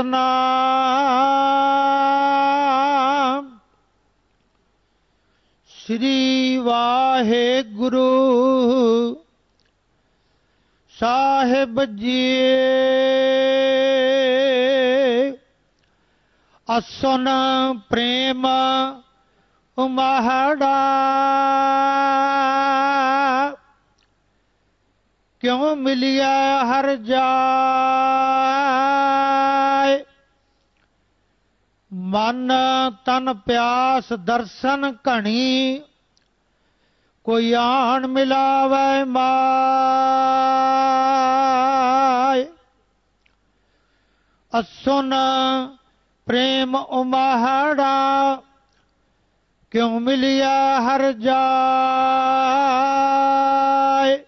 सतनाम। श्री वाहे गुरु साहेब जी। असन प्रेम उमहड़ा। क्यों मिलिया हर जा? ਮਨ ਤਨ ਪਿਆਸ ਦਰਸ਼ਨ ਘਣੀ, ਕੋਈ ਆਣ ਮਿਲਾਵੇ ਮਾਇ ਅਸੁਨ ਪ੍ਰੇਮ ਉਮਹੜਾ, ਕਿਉ ਮਿਲਿਆ ਹਰ ਜਾਏ।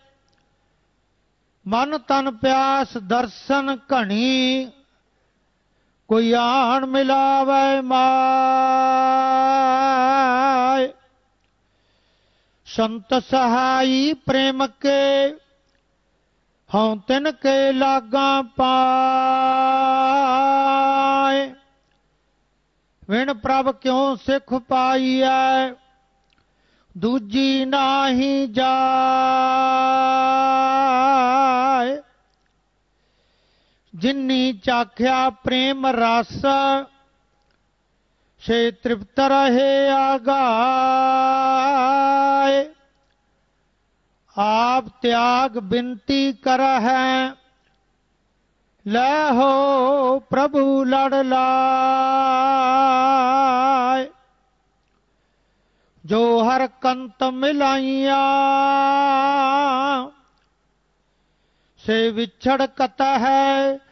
ਮਨ ਤਨ ਪਿਆਸ ਦਰਸ਼ਨ ਘਣੀ कोई आन मिलावे माय। संत सहाई प्रेम के हों तिन के लागा पाए विण प्रभ क्यों सिख पाई है दूजी नाही जा जिन्नी चाख्या प्रेम रस से तृप्त रहे आगाए। आप त्याग विनती कर है, लहो प्रभु लड़लाए जो हर कंत मिलाइया से विछड़ कत है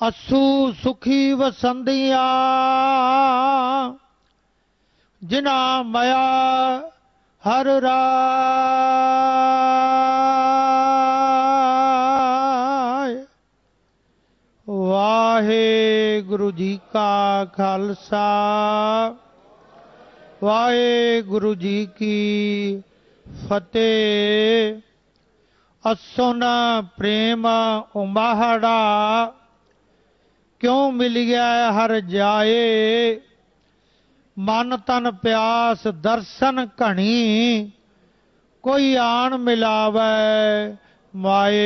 ਅਸੂ ਸੁਖੀ ਵਸੰਦੀਆਂ ਜਿਨਾ ਮਾਇਆ ਹਰ ਰਾਏ ਵਾਹਿਗੁਰੂ ਜੀ ਕਾ ਖਾਲਸਾ ਵਾਹਿਗੁਰੂ ਜੀ ਕੀ ਫਤਿਹ ਅਸੁਨ ਪ੍ਰੇਮ ਉਮਹੜਾ ਕਿਉਂ ਮਿਲਿਆ ਹਰ ਜਾਏ? ਮਨ ਤਨ ਪਿਆਸ ਦਰਸ਼ਨ ਘਣੀ ਕੋਈ ਆਣ ਮਿਲਾਵੇ ਮਾਏ।